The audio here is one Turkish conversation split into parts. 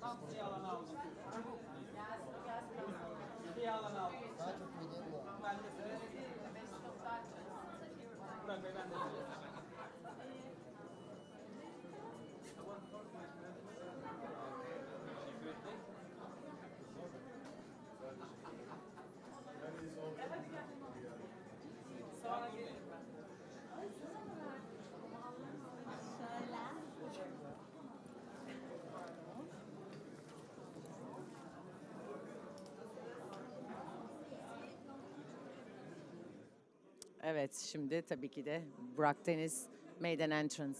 Tam yağlanı aldım. Gelsin, gelsin. Yağlanı aldım. Daha çok midem var. Ben de size. Burak Bey ben de size. Evet, şimdi tabii ki de Burak Deniz Maiden Entrance.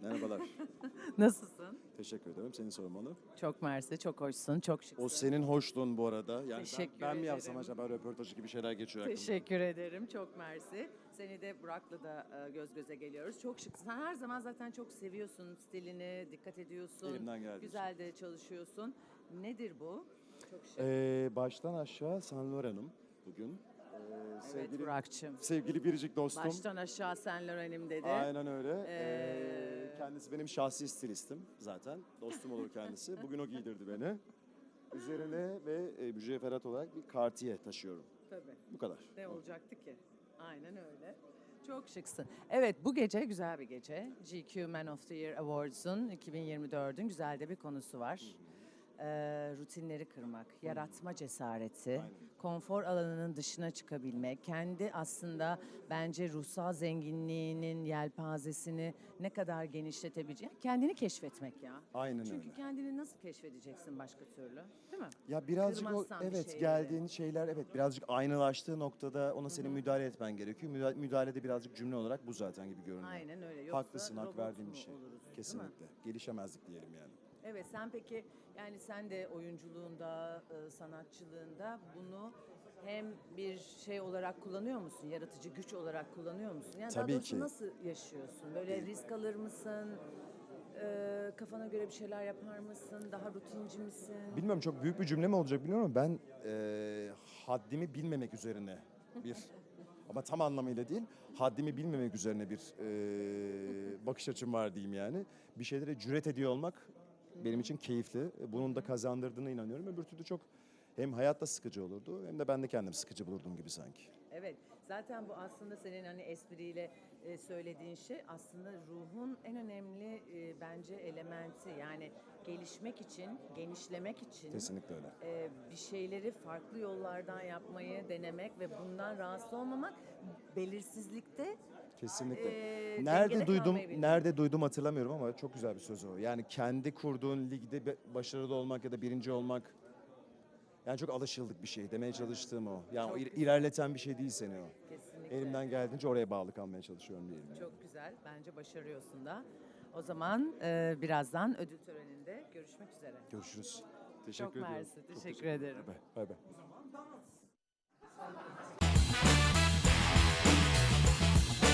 Merhabalar. Nasılsın? Teşekkür ederim. Senin sormalı. Çok mersi, çok hoşsun, çok şıksın. O senin hoşluğun bu arada. Yani ben, Teşekkür ben mi yapsam ederim. acaba röportajı gibi şeyler geçiyor aklımda. Teşekkür ederim, çok mersi. Seni de Burak'la da e, göz göze geliyoruz. Çok şıksın. Sen her zaman zaten çok seviyorsun stilini, dikkat ediyorsun. Elimden geldiği Güzel de çalışıyorsun. Nedir bu? Çok şık. Ee, baştan aşağı San Loren'ım bugün. Evet sevgili, Burak'cığım. sevgili biricik dostum. Baştan aşağı Saint Laurent'im dedi. Aynen öyle. Ee, Ee, kendisi benim şahsi stilistim zaten. Dostum olur kendisi. Bugün o giydirdi beni. Üzerine ve e, mücevherat olarak bir Cartier taşıyorum. Tabii. Bu kadar. Ne olacaktı ki? Aynen öyle. Çok şıksın. Evet bu gece güzel bir gece. GQ Man of the Year Awards'un 2024'ün güzel de bir konusu var. Ee, rutinleri kırmak, yaratma cesareti, Aynen. konfor alanının dışına çıkabilmek, kendi aslında bence ruhsal zenginliğinin yelpazesini ne kadar genişletebileceğin, kendini keşfetmek ya. Aynen Çünkü öyle. kendini nasıl keşfedeceksin başka türlü? Değil mi? Ya birazcık o Kırmazsan bir evet şeyleri. geldiğin şeyler evet birazcık aynılaştığı noktada ona senin müdahale etmen gerekiyor. Müda- Müdahale de birazcık cümle olarak bu zaten gibi görünüyor. Aynen öyle. Yoksa Haklısın hak robot verdiğim mu bir şey. oluruz, değil mi? Kesinlikle. Gelişemezdik diyelim yani. Evet sen peki yani sen de oyunculuğunda, e, sanatçılığında bunu hem bir şey olarak kullanıyor musun? Yaratıcı güç olarak kullanıyor musun? Yani Tabii daha doğrusu ki. nasıl yaşıyorsun? Böyle risk alır mısın? E, kafana göre bir şeyler yapar mısın? Daha rutinci misin? Bilmiyorum çok büyük bir cümle mi olacak bilmiyorum ama ben e, haddimi bilmemek üzerine bir ama tam anlamıyla değil haddimi bilmemek üzerine bir e, bakış açım var diyeyim yani. Bir şeylere cüret ediyor olmak benim için keyifli. Bunun da kazandırdığına inanıyorum. Öbür türlü çok hem hayatta sıkıcı olurdu hem de ben de kendim sıkıcı bulurdum gibi sanki. Evet. Zaten bu aslında senin hani espriyle e, söylediğin şey aslında ruhun en önemli e, bence elementi. Yani gelişmek için, genişlemek için Kesinlikle öyle. e, bir şeyleri farklı yollardan yapmayı denemek ve bundan rahatsız olmamak belirsizlikte Kesinlikle. Dengede nerede duydum, nerede duydum hatırlamıyorum ama çok güzel bir söz o. Yani kendi kurduğun ligde be- başarılı olmak ya da birinci olmak yani çok alışıldık bir şey. Demeye çalıştığım o. Yani o ilerleten bir şey değil seni o. kesinlikle Elimden geldiğince oraya bağlı kalmaya çalışıyorum diyelim. yani. çok güzel. Bence başarıyorsun da. O zaman e, birazdan ödül töreninde görüşmek üzere. Görüşürüz. Teşekkür Çok ediyorum. mersi. Çok Teşekkür ederim. Bay bay. bay. bay.